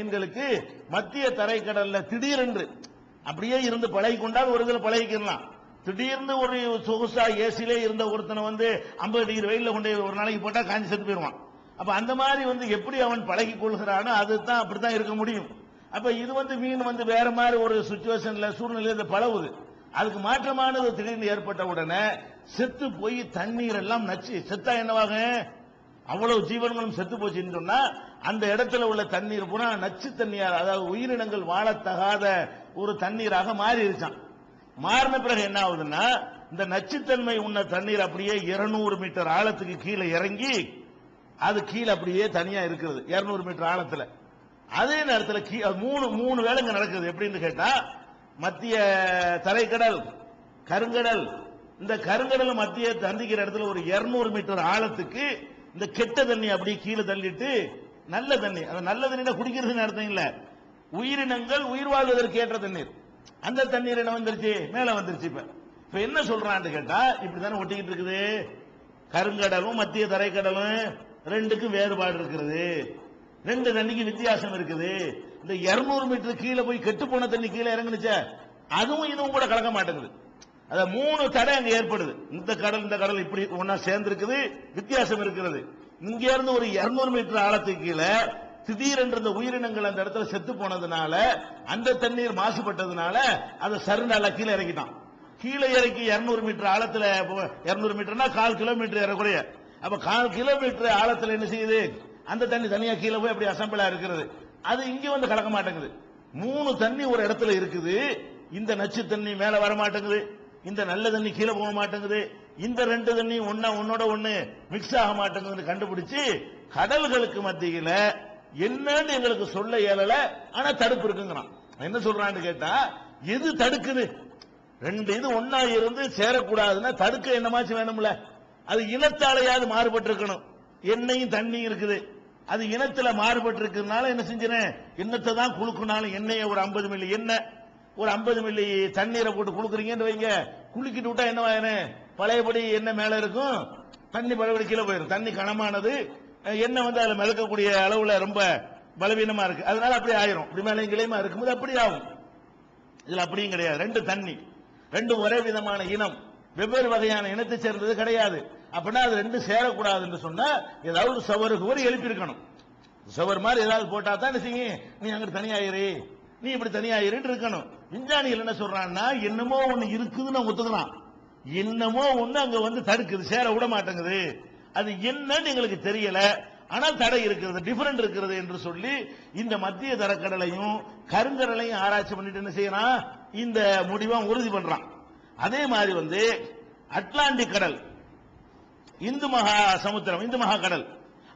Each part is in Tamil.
மீன்களுக்கு மத்திய தரைக்கடல்ல திடீரென்று அப்படியே இருந்து பழகி கொண்டால் ஒரு இதில் பழகிக்கலாம். திடீர்னு ஒரு சொகுசா ஏசிலே இருந்த ஒருத்தனை வந்து 50 டிகிரி வெயில கொண்டு ஒரு நாளைக்கு போட்டா காஞ்சி செத்து போயிடுவான். அப்ப அந்த மாதிரி வந்து எப்படி அவன் பழகி கொள்கிறானோ அதுதான் அப்படித்தான் இருக்க முடியும். அப்ப இது வந்து மீன் வந்து வேற மாதிரி ஒரு சுச்சுவேஷன்ல சூழ்நிலையில பழகுது அதுக்கு மாற்றமானது திடீர்னு ஏற்பட்ட உடனே செத்து போய் தண்ணீர் எல்லாம் நச்சு செத்தா என்னவாகும்? அவ்வளவு ஜீவன்களும் செத்து போச்சுன்னு சொன்னா அந்த இடத்துல உள்ள தண்ணீர் பூரா நச்சு தண்ணீர் அதாவது உயிரினங்கள் வாழத்தகாத ஒரு தண்ணீராக மாறிடுச்சான் மாறின பிறகு என்ன ஆகுதுன்னா இந்த நச்சுத்தன்மை உள்ள தண்ணீர் அப்படியே 200 மீட்டர் ஆழத்துக்கு கீழே இறங்கி அது கீழே அப்படியே தனியா இருக்கிறது 200 மீட்டர் ஆழத்துல. அதே நேரத்தில் கீ மூணு மூணு வேலைங்க நடக்குது. எப்படின்னு கேட்டா மத்திய தரைக்கடல் கருங்கடல். இந்த கருங்கடல் மத்திய தந்திக்கிற இடத்துல ஒரு 200 மீட்டர் ஆழத்துக்கு இந்த கெட்ட தண்ணி அப்படியே கீழே தள்ளிட்டு நல்ல தண்ணி. அந்த நல்ல தண்ணி குடிக்கிறதுன்னு அர்த்தம் இல்ல. உயிரினங்கள் உயிர் வாழ்வதற்கு ஏற்ற தண்ணீர். அந்த தண்ணீர் என்ன வந்துருச்சு? மேல வந்துருச்சு இப்ப. இப்ப என்ன சொல்றான்னு கேட்டா இப்படிதானே ஒட்டிக்கிட்டு இருக்குது. கருங்கடலும் மத்திய தரைக்கடலும் ரெண்டுக்கும் வேறுபாடு இருக்கிறது ரெண்டு தண்ணிக்கு வித்தியாசம் இருக்குது. இந்த 200 மீட்டர் கீழே போய் கெட்டு போன தண்ணி கீழே இறங்குனுச்சே அதுவும் இதுவும் கூட கலக்க மாட்டேங்குது. அத மூணு தடை அங்க ஏற்படுது. இந்த கடல் இந்த கடல் இப்படி ஒன்னா சேர்ந்திருக்குது வித்தியாசம் இருக்கிறது. இங்க இருந்து ஒரு 200 மீட்டர் ஆழத்துக்கு கீழே திடீரென்று இந்த உயிரினங்கள் அந்த இடத்துல செத்து போனதுனால அந்த தண்ணீர் மாசுபட்டதுனால அதை சருநாள கீழே இறக்கிட்டான் கீழே இறக்கி 200 மீட்டர் ஆழத்துல 200 மீட்டர்னா கால் கிலோமீட்டர் ஏறக்குறைய. அப்ப கால் கிலோமீட்டர் ஆழத்துல என்ன செய்யுது? அந்த தண்ணி தனியா கீழே போய் அப்படி அசம்பிளா இருக்கிறது. அது இங்க வந்து கலக்க மாட்டேங்குது. மூணு தண்ணி ஒரு இடத்துல இருக்குது. இந்த நச்சு தண்ணி மேல வர மாட்டேங்குது இந்த நல்ல தண்ணி கீழே போக மாட்டேங்குது. இந்த ரெண்டு தண்ணி ஒன்னா ஒன்னோட ஒண்ணு மிக்ஸ் ஆக மாட்டேங்குதுன்னு கண்டுபிடிச்சு கடல்களுக்கு மத்தியில என்னன்னு எங்களுக்கு சொல்ல இயலல ஆனா தடுப்பு இருக்குங்கிறான். என்ன சொல்றான்னு கேட்டா எது தடுக்குது? ரெண்டு இது ஒன்னா இருந்து சேரக்கூடாதுன்னா தடுக்க என்னமாச்சும் வேணும்ல? அது இனத்தாலையாவது மாறுபட்டு இருக்கணும் எண்ணெயும் தண்ணியும் இருக்குது. அது இனத்துல மாறுபட்டு இருக்கிறதுனால என்ன செஞ்சேன் இன்னத்தை தான் குழுக்குனாலும் எண்ணெயை ஒரு 50 மில்லி எண்ணெய் ஒரு 50 மில்லி தண்ணீரை போட்டு குளுக்குறீங்கன்னு வைங்க. குளிக்கிட்டு விட்டா என்ன ஆயிரும்? பழையபடி என்ன மேல இருக்கும்? தண்ணி பழையபடி கீழே போயிடும் தண்ணி கனமானது. எண்ணெய் வந்து அதில் மிதக்கக்கூடிய அளவுல ரொம்ப பலவீனமா இருக்கு. அதனால அப்படி ஆயிரும். இப்படி மேலே கிளையமா இருக்கும்போது அப்படி ஆகும். இதுல அப்படியும் கிடையாது. ரெண்டு தண்ணி. ரெண்டும் ஒரே விதமான இனம். வெவ்வேறு வகையான இனத்தை சேர்ந்தது கிடையாது. அப்படின்னா அது ரெண்டும் சேரக்கூடாதுன்னு சொன்னா ஏதாவது ஒரு சவறு குவறு எழுப்பியிருக்கணும். சவர் மாதிரி ஏதாவது போட்டா தான் செய்யும். நீ அங்கிட்டு தனியாயிரு. நீ இப்படி தனியாயிருன்னு இருக்கணும். விஞ்ஞானிகள் என்ன சொல்றான்னா என்னமோ ஒண்ணு இருக்குதுன்னு ஒத்துக்கலாம் ஒத்துக்கிறான். என்னமோ ஒண்ணு அங்க வந்து தடுக்குது சேர விட மாட்டேங்குது. அது என்னன்னு எங்களுக்கு தெரியல. ஆனால் தடை இருக்கிறது டிஃபரெண்ட் இருக்கிறது என்று சொல்லி இந்த மத்திய தரக்கடலையும் கருங்கடலையும் ஆராய்ச்சி பண்ணிட்டு என்ன செய்யறான்? இந்த முடிவை உறுதி பண்றான். அதே மாதிரி வந்து அட்லாண்டிக் கடல் இந்து மகா சமுத்திரம் இந்து மகா கடல்.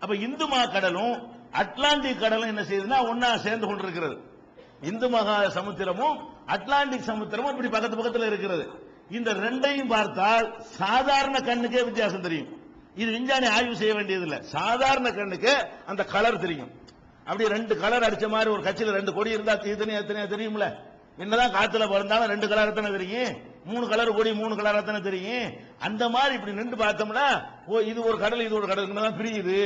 அப்ப இந்து மகா கடலும் அட்லாண்டிக் கடலும் என்ன செய்யுதுன்னா ஒன்னா சேர்ந்து கொண்டிருக்கிறது. இந்து மகா சமுத்திரமும் அட்லாண்டிக் சமுத்திரமும் இப்படி பக்கத்து பக்கத்தில் இருக்கிறது. இந்த ரெண்டையும் பார்த்தால் சாதாரண கண்ணுக்கே வித்தியாசம் தெரியும். இது விஞ்ஞானி ஆய்வு செய்ய வேண்டியதில்லை. சாதாரண கண்ணுக்கு அந்த கலர் தெரியும். அப்படி ரெண்டு கலர் அடிச்ச மாதிரி ஒரு கட்சியில் ரெண்டு கொடி இருந்தா தனியா எத்தனையா தெரியும்ல. என்னதான் காத்துல பிறந்தாலும் ரெண்டு கலர் தானே தெரியும். மூணு கலர் கொடி மூணு கலர் தானே தெரியும். அந்த மாதிரி இப்படி நின்று பார்த்தோம்னா ஓ இது ஒரு கடல் இது ஒரு கடல் தான் பிரியுது.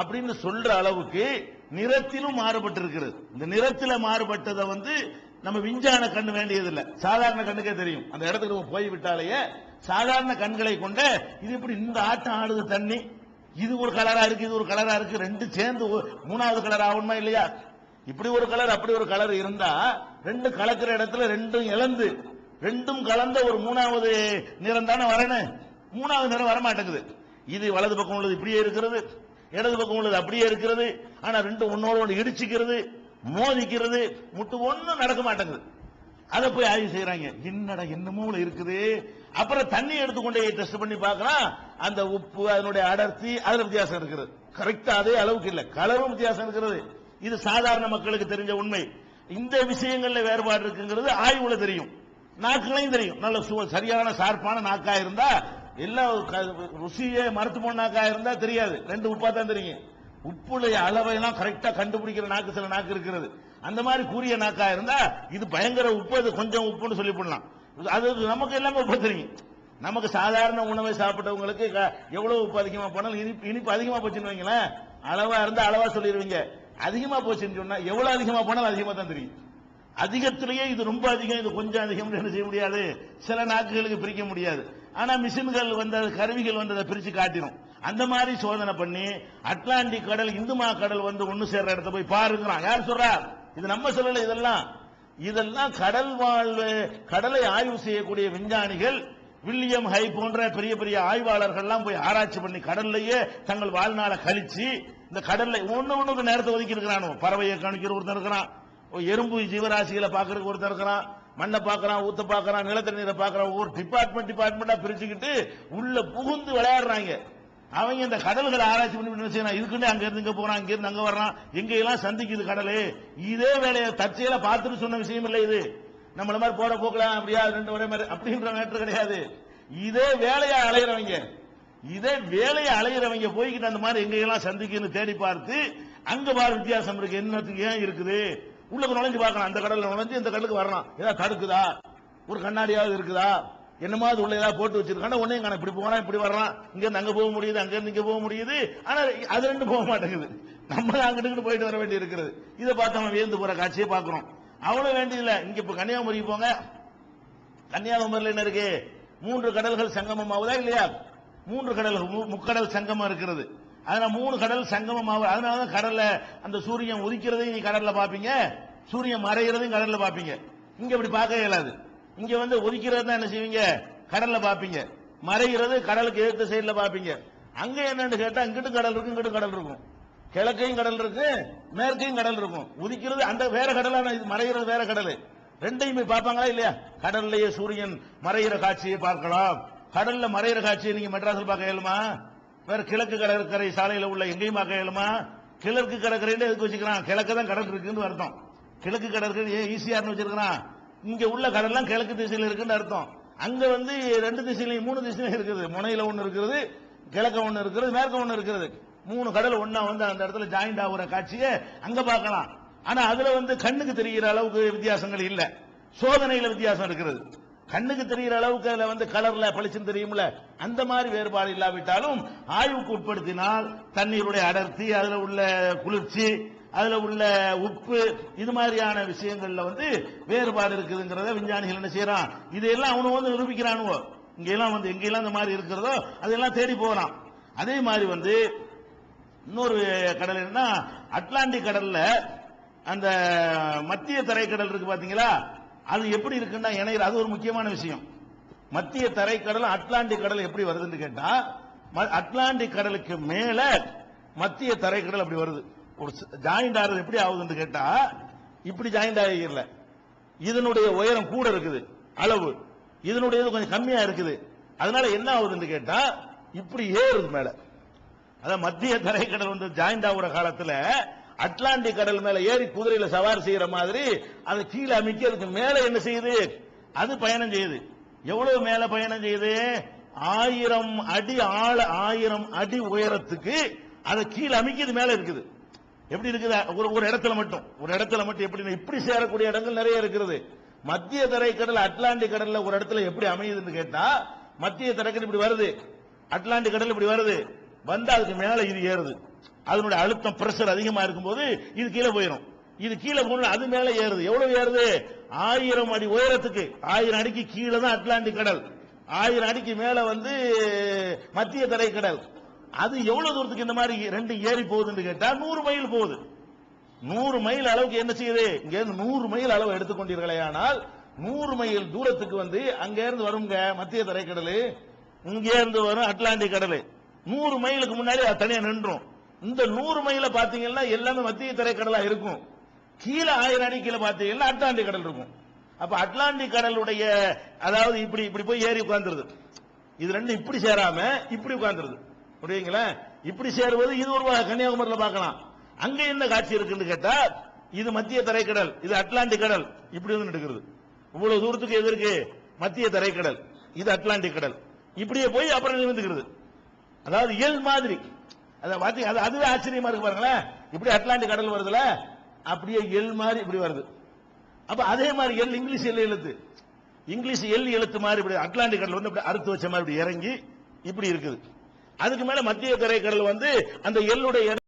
அப்படின்னு சொல்ற அளவுக்கு நிறத்திலும் மாறுபட்டு இருக்கிறது இந்த நிறத்தில் மாறுபட்டதை வந்து நம்ம விஞ்ஞான கண்ணு வேண்டியதில்லை. சாதாரண கண்ணுக்கே தெரியும். அந்த இடத்துக்கு நம்ம போய்விட்டாலேயே சாதாரண கண்களை கொண்ட இது இப்படி இந்த ஆட்டம் ஆடுது தண்ணி? இது ஒரு கலரா இருக்கு இது ஒரு கலரா இருக்கு. ரெண்டு சேர்ந்து மூணாவது கலர் ஆகணுமா இல்லையா? இப்படி ஒரு கலர் அப்படி ஒரு கலர் இருந்தா ரெண்டு கலக்கிற இடத்துல ரெண்டும் இழந்து ரெண்டும் கலந்த ஒரு மூணாவது நிறம் தானே வரணும்? மூணாவது நிறம் வர மாட்டேங்குது இது வலது பக்கம் உள்ளது இப்படியே இருக்கிறது. இடது பக்கம் உள்ளது அப்படியே இருக்கிறது. ஆனா ரெண்டும் ஒன்னோட ஒன்று இடிச்சுக்கிறது மோதிக்கிறது முட்டு ஒன்றும் நடக்க மாட்டேங்குது. அதை போய் ஆய்வு செய்யறாங்க என்னடா என்னமோ இருக்குது. அப்புறம் தண்ணி எடுத்துக்கொண்டே டெஸ்ட் பண்ணி பார்க்கலாம். அந்த உப்பு அதனுடைய அடர்த்தி அதுல வித்தியாசம் இருக்கிறது. கரெக்டா அதே அளவுக்கு இல்லை. கலரும் வித்தியாசம் இருக்கிறது. இது சாதாரண மக்களுக்கு தெரிஞ்ச உண்மை. இந்த விஷயங்கள்ல வேறுபாடு இருக்குங்கிறது ஆய்வுல தெரியும். நாக்குகளையும் தெரியும். நல்ல சரியான சார்பான நாக்கா இருந்தா எல்லாம் ருசியே மறுத்து போனாக்கா இருந்தா தெரியாது. ரெண்டு உப்பா தான் தெரியும். உப்புடைய அளவையெல்லாம் கரெக்டா கண்டுபிடிக்கிற நாக்கு சில நாக்கு இருக்கிறது. அந்த மாதிரி கூறிய நாக்கா இருந்தா இது பயங்கர உப்பு அது கொஞ்சம் உப்புன்னு சொல்லி பண்ணலாம் அது நமக்கு எல்லாமே உப்பு தெரியும். நமக்கு சாதாரண உணவை சாப்பிட்டவங்களுக்கு எவ்வளவு உப்பு அதிகமா போனாலும் இனிப்பு இனிப்பு அதிகமா போச்சுன்னு வைங்களேன். அளவா இருந்தா அளவா சொல்லிடுவீங்க அதிகமா போச்சுன்னு சொன்னா எவ்வளவு அதிகமா போனாலும் அதிகமா தான் தெரியும். அதிகத்திலேயே இது ரொம்ப அதிகம் இது கொஞ்சம் அதிகம் என்ன செய்ய முடியாது? சில நாக்குகளுக்கு பிரிக்க முடியாது. ஆனா மிஷின்கள் வந்தது கருவிகள் வந்ததை பிரித்து பிரிச்சு காட்டிடும் அந்த மாதிரி சோதனை பண்ணி அட்லாண்டிக் கடல் இந்துமா கடல் வந்து ஒண்ணு சேர்ற இடத்த போய் பாருங்கிறான். யார் சொல்றார் இது நம்ம சொல்லல இதெல்லாம். இதெல்லாம் கடல் வாழ்வு கடலை ஆய்வு செய்யக்கூடிய விஞ்ஞானிகள் வில்லியம் ஹை போன்ற பெரிய பெரிய ஆய்வாளர்கள்லாம் போய் ஆராய்ச்சி பண்ணி கடல்லையே தங்கள் வாழ்நாளை கழிச்சு இந்த கடல்ல ஒன்று ஒண்ணுக்கு நேரத்தை ஒதுக்கி இருக்கிறானோ பறவையை கணிக்கிற ஒருத்தன் இருக்கிறான். எறும்பு ஜீவராசிகளை பாக்குறதுக்கு ஒருத்தர் இருக்கிறான். மண்ணை பார்க்கறான் ஊத்த பார்க்கறான் நிலத்தடி நீரை பார்க்கறான் ஒரு டிபார்ட்மெண்ட் டிபார்ட்மெண்டா பிரிச்சுக்கிட்டு உள்ள புகுந்து விளையாடுறாங்க. அவங்க இந்த கடல்களை ஆராய்ச்சி பண்ணி என்ன செய்யணும் இதுக்குன்னு அங்க இருந்து இங்க போறான் அங்க இருந்து அங்க வர்றான். எங்க எல்லாம் சந்திக்குது கடலு? இதே வேலையை தற்செயலா பார்த்துட்டு சொன்ன விஷயம் இல்லை இது. நம்மள மாதிரி போற போக்கலாம் அப்படியா ரெண்டு ஒரே மாதிரி அப்படின்ற மேட்டர் கிடையாது. இதே வேலையா அலையிறவங்க. இதே வேலையை அலையிறவங்க போய்கிட்டு அந்த மாதிரி எங்க எல்லாம் சந்திக்குன்னு தேடி பார்த்து அங்க பார் வித்தியாசம் இருக்கு. என்னத்துக்கு ஏன் இருக்குது? உள்ளுக்கு நுழைஞ்சு பார்க்கலாம். அந்த கடல்ல நுழைஞ்சு இந்த கடலுக்கு வரலாம். ஏதாவது தடுக்குதா ஒரு கண்ணாடியாவது இருக்குதா? என்னமாவது உள்ள ஏதாவது போட்டு வச்சிருக்காங்க உடனே காண இப்படி போனா இப்படி வரலாம். இங்க இருந்து அங்க போக முடியுது அங்க இருந்து இங்க போக முடியுது. ஆனா அது ரெண்டு போக மாட்டேங்குது. நம்ம அங்கிட்டு போயிட்டு வர வேண்டி இருக்கிறது இதை பார்த்து நம்ம வியந்து போற காட்சியை பாக்குறோம் அவ்வளவு வேண்டியதில்ல. இங்க இப்ப கன்னியாகுமரிக்கு போங்க. கன்னியாகுமரியில் என்ன இருக்கு? மூன்று கடல்கள் சங்கமம் ஆகுதா இல்லையா? மூன்று கடல்கள் மு- முக்கடல் சங்கமம் இருக்கிறது. அதனால மூணு கடல் சங்கமம் ஆகும். அதனால தான் கடல்ல அந்த சூரியன் உதிக்கிறதையும் நீ கடல்ல பாப்பீங்க சூரியன் மறைகிறதையும் கடல்ல பாப்பீங்க இங்க இப்படி பார்க்க இயலாது. இங்க வந்து உதிக்கிறது தான் என்ன செய்வீங்க? கடல்ல பாப்பீங்க மறைகிறது கடலுக்கு எதிர்த்த சைடுல பாப்பீங்க அங்க என்னன்னு கேட்டா இங்கிட்டு கடல் இருக்கும் இங்கிட்டு கடல் இருக்கும். கிழக்கையும் கடல் இருக்கு மேற்கையும் கடல் இருக்கும். உதிக்கிறது அந்த வேற கடலான இது மறைகிறது வேற கடல். ரெண்டையும் போய் பார்ப்பாங்களா இல்லையா? கடல்லையே சூரியன் மறைகிற காட்சியை பார்க்கலாம். கடல்ல மறைகிற காட்சியை நீங்க மெட்ராஸில் பார்க்க இயலுமா? வேற கிழக்கு கடற்கரை சாலையில் உள்ள எங்கேயும் பார்க்க கிழக்கு கடற்கரையில் எதுக்கு வச்சுக்கிறான்? கிழக்கு தான் கடல் இருக்குன்னு அர்த்தம். கிழக்கு கடற்கரை ஏன் ஈஸியார்னு வச்சிருக்கிறான்? இங்க உள்ள கடல்லாம் கிழக்கு திசையில் இருக்குன்னு அர்த்தம். அங்க வந்து ரெண்டு திசையிலையும் மூணு திசையிலையும் இருக்குது. முனையில ஒன்று இருக்குது கிழக்க ஒன்று இருக்கிறது மேற்க ஒன்று இருக்கிறது மூணு கடல் ஒன்றா வந்து அந்த இடத்துல ஜாயிண்ட் ஆகுற காட்சியை அங்க பார்க்கலாம். ஆனா அதுல வந்து கண்ணுக்கு தெரிகிற அளவுக்கு வித்தியாசங்கள் இல்லை. சோதனையில வித்தியாசம் இருக்கிறது கண்ணுக்கு தெரிகிற அளவுக்கு அதுல வந்து கலர்ல பளிச்சுன்னு தெரியும்ல? அந்த மாதிரி வேறுபாடு இல்லாவிட்டாலும் ஆய்வுக்கு உட்படுத்தினால் தண்ணீருடைய அடர்த்தி அதுல உள்ள குளிர்ச்சி அதுல உள்ள உப்பு இது மாதிரியான விஷயங்கள்ல வந்து வேறுபாடு இருக்குதுங்கிறத விஞ்ஞானிகள் என்ன செய்யறான்? இதையெல்லாம் அவனு வந்து நிரூபிக்கிறானுவோ? இங்கெல்லாம் வந்து எங்கெல்லாம் இந்த மாதிரி இருக்கிறதோ அதெல்லாம் தேடி போறான். அதே மாதிரி வந்து இன்னொரு கடல் என்ன அட்லாண்டிக் கடல்ல அந்த மத்திய தரைக்கடல் இருக்கு பாத்தீங்களா? அது எப்படி இருக்குன்னா இணையிற அது ஒரு முக்கியமான விஷயம். மத்திய தரைக்கடல் அட்லாண்டிக் கடல் எப்படி வருதுன்னு கேட்டா ம- அட்லாண்டிக் கடலுக்கு மேல மத்திய தரைக்கடல் அப்படி வருது. ஒரு ஜாயிண்ட் ஆறது எப்படி ஆகுதுன்னு கேட்டா இப்படி ஜாயிண்ட் ஆகிக்கல இதனுடைய உயரம் கூட இருக்குது அளவு. இதனுடைய கொஞ்சம் கம்மியா இருக்குது. அதனால என்ன ஆகுதுன்னு கேட்டா இப்படி ஏறுது மேல. அதான் மத்திய தரைக்கடல் வந்து ஜாயிண்ட் ஆகுற காலத்துல அட்லாண்டிக் கடல் மேல ஏறி குதிரையில சவாரி செய்யற மாதிரி அது கீழே அமைக்க அதுக்கு மேல என்ன செய்யுது? அது பயணம் செய்யுது. எவ்வளவு மேல பயணம் செய்யுது? ஆயிரம் அடி ஆழ ஆயிரம் அடி உயரத்துக்கு அதை கீழே அமைக்கிறது மேல இருக்குது. எப்படி இருக்குது? ஒரு ஒரு இடத்துல மட்டும். ஒரு இடத்துல மட்டும் எப்படி இப்படி சேரக்கூடிய இடங்கள் நிறைய இருக்கிறது மத்திய தரைக்கடல் அட்லாண்டிக் கடல்ல ஒரு இடத்துல எப்படி அமையுதுன்னு கேட்டா மத்திய தரைக்கடல் இப்படி வருது. அட்லாண்டிக் கடல் இப்படி வருது. வந்து அதுக்கு மேல இது ஏறுது. அதனுடைய அழுத்தம் பிரஷர் அதிகமா இருக்கும்போது இது கீழே போயிடும் இது கீழே போன அது மேல ஏறுது. எவ்வளவு ஏறுது? ஆயிரம் அடி உயரத்துக்கு. ஆயிரம் அடிக்கு கீழே தான் அட்லாண்டிக் கடல். ஆயிரம் அடிக்கு மேல வந்து மத்திய தரை கடல். அது எவ்வளவு தூரத்துக்கு இந்த மாதிரி ரெண்டு ஏறி போகுதுன்னு கேட்டா நூறு மைல் போகுது. நூறு மைல் அளவுக்கு என்ன செய்யுது? இங்க இருந்து நூறு மைல் அளவு எடுத்துக்கொண்டீர்களே ஆனால் நூறு மைல் தூரத்துக்கு வந்து அங்க இருந்து வருங்க மத்திய தரைக்கடல் இங்க இருந்து வரும் அட்லாண்டிக் கடல். நூறு மைலுக்கு முன்னாடி அது தனியா நின்றும். இந்த நூறு மைல பாத்தீங்கன்னா எல்லாமே மத்திய திரைக்கடலா இருக்கும். கீழே ஆயிரம் அடி கீழே பாத்தீங்கன்னா அட்லாண்டிக் கடல் இருக்கும். அப்ப அட்லாண்டிக் கடலுடைய அதாவது இப்படி இப்படி போய் ஏறி உட்கார்ந்துருது. இது ரெண்டும் இப்படி சேராம இப்படி உட்கார்ந்துருது. புரியுங்களா இப்படி சேருவது இது ஒரு கன்னியாகுமரியில் கன்னியாகுமரியில பார்க்கலாம். அங்க என்ன காட்சி இருக்குன்னு கேட்டா இது மத்திய தரைக்கடல் இது அட்லாண்டிக் கடல். இப்படி வந்து நடக்கிறது இவ்வளவு தூரத்துக்கு எது இருக்கு? மத்திய தரைக்கடல். இது அட்லாண்டிக் கடல். இப்படியே போய் அப்புறம் நிமிந்துக்கிறது அதாவது இயல் மாதிரி. அதை பார்த்து அது அதுவே ஆச்சரியமா இருக்கு பாருங்களேன். இப்படி அட்லாண்டிக் கடல் வருதுல அப்படியே எல் மாதிரி இப்படி வருது. அப்ப அதே மாதிரி எல் இங்கிலீஷ் எல் எழுத்து. இங்கிலீஷ் எல் எழுத்து மாதிரி இப்படி அட்லாண்டிக் கடல் வந்து இப்படி அறுத்து வச்ச மாதிரி இப்படி இறங்கி இப்படி இருக்குது. அதுக்கு மேல மத்திய தரைக்கடல் வந்து அந்த எல்லுடைய